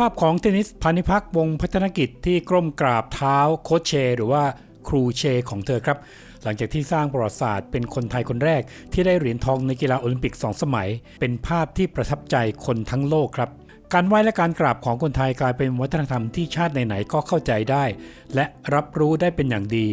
ภาพของเทนนิสพานิพักวงพัฒนกิจที่กล้มกราบเท้าโคชเช หรือว่าครูเชของเธอครับ หลังจากที่สร้างประวัติศาสตร์เป็นคนไทยคนแรก ที่ได้เหรียญทองในกีฬาโอลิมปิก 2 สมัย เป็นภาพที่ประทับใจคนทั้งโลกครับการไหว้และการกราบของคนไทยกลายเป็นวัฒนธรรมที่ชาติไหนๆก็เข้าใจได้ และรับรู้ได้เป็นอย่างดี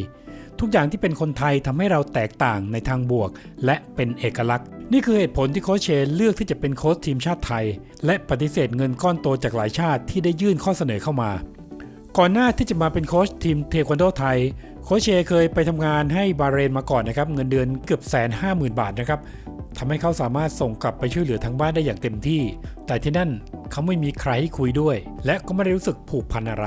ทุกอย่างที่เป็นคนไทยทำให้เราแตกต่างในทางบวก และเป็นเอกลักษณ์ นี่คือเหตุผลที่โค้ชเชเลือกที่จะเป็นโค้ชทีมชาติไทย และปฏิเสธเงินก้อนโตจากหลายชาติที่ได้ยื่นข้อเสนอเข้ามา ก่อนหน้าที่จะมาเป็นโค้ชทีมเทควันโดไทยโค้ชเชเคยไปทำงานให้บาเรนมาก่อนนะครับเงินเดือนเกือบแสนห้าหมื่นบาทนะครับทำให้เขาสามารถส่งกลับไปช่วยเหลือทั้งบ้านได้อย่างเต็มที่ แต่ที่นั่นเขาไม่มีใครให้คุยด้วย และก็ไม่ได้รู้สึกผูกพันอะไร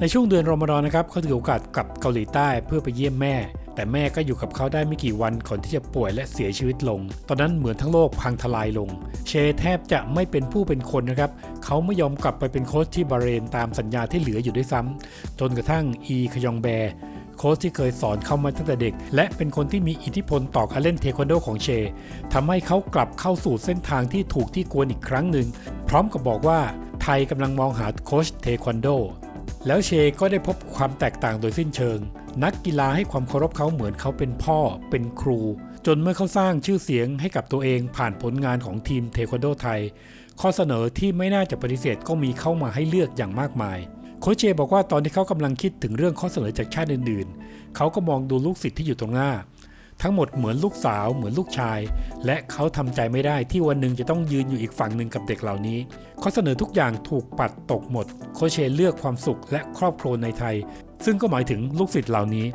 ในช่วงเดือนรอมฎอนนะครับเขาถือโอกาสกลับเกาหลีใต้เพื่อไปเยี่ยมแม่ แต่แม่ก็อยู่กับเขาได้ไม่กี่วันก่อนที่จะป่วยและเสียชีวิตลง ตอนนั้นเหมือนทั้งโลกพังทลายลง เชแทบจะไม่เป็นผู้เป็นคนนะครับ เขาไม่ยอมกลับไปเป็นโค้ชที่บาเรนตามสัญญาที่เหลืออยู่ด้วยซ้ำจนกระทั่งอีคยองแบร์โค้ชที่เคยสอนเขามาตั้งแต่เด็ก และเป็นคนที่มีอิทธิพลต่อการเล่นเทควันโดของเชทำให้เขากลับเข้าสู่เส้นทางที่ถูกที่ควรอีกครั้งหนึ่ง พร้อมกับบอกว่าไทยกำลังมองหาโค้ชเทควันโด แล้วเชก็ได้พบความแตกต่างโดยสิ้นเชิง นักกีฬาให้ความเคารพเขาเหมือนเขาเป็นพ่อ เป็นครู จนเมื่อเขาสร้างชื่อเสียงให้กับตัวเองผ่านผลงานของทีมเทควันโดไทย ข้อเสนอที่ไม่น่าจะปฏิเสธก็มีเข้ามาให้เลือกอย่างมากมายโคชเชบอกว่าตอนที่เขากำลังคิดถึงเรื่องข้อเสนอจากชาติอื่นๆ เขาก็มองดูลูกศิษย์ที่อยู่ตรงหน้า ทั้งหมดเหมือนลูกสาวเหมือนลูกชาย และเขาทำใจไม่ได้ที่วันหนึ่งจะต้องยืนอยู่อีกฝั่งหนึ่งกับเด็กเหล่านี้ ข้อเสนอทุกอย่างถูกปัดตกหมด โคเชเลือกความสุขและครอบครัวในไทย ซึ่งก็หมายถึงลูกศิษย์เหล่านี้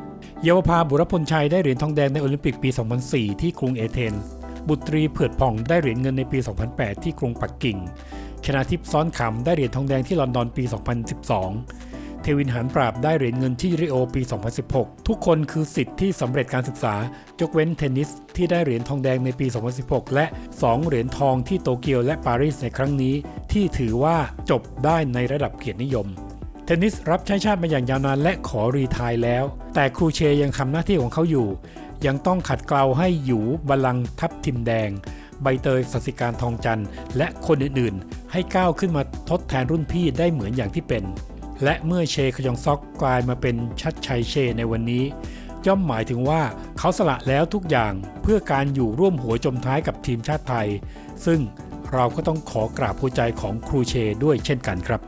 เยาวภาบุรพลชัยได้เหรียญทองแดงในโอลิมปิกปี 2004 ที่กรุงเอเธนส์บุตรีเผือดผ่องได้เหรียญเงินในปี 2008 ที่กรุงปักกิ่งชนาทิพย์ซ้อนขำได้เหรียญทองแดงที่ลอนดอนปี 2012 เทวินหานปราบได้เหรียญเงินที่ริโอปี 2016 ทุกคนคือสิทธิ์ที่สำเร็จการศึกษายกเว้นเทนนิสที่ได้เหรียญทองแดงในปี 2016 และ 2 เหรียญทองที่โตเกียวและปารีสในครั้งนี้ ที่ถือว่าจบได้ในระดับเกียรตินิยม เทนนิสรับใช้ชาติมาอย่างยาวนานและขอรีทายแล้ว แต่ครูเชยังทำหน้าที่ของเขาอยู่ ยังต้องขัดเกลาให้อยู่บัลลังทับทิมแดง ใบเตยสสิการทองจันทร์และคนอื่นๆ ให้ก้าวขึ้นมาทดแทนรุ่นพี่ได้เหมือนอย่างที่เป็น และเมื่อเชขยองซอกกลายมาเป็นชัดชัยเชในวันนี้ ย่อมหมายถึงว่าเขาสละแล้วทุกอย่างเพื่อการอยู่ร่วมหัวจมท้ายกับทีมชาติไทย ซึ่งเราก็ต้องขอกราบหัวใจของครูเชด้วยเช่นกันครับ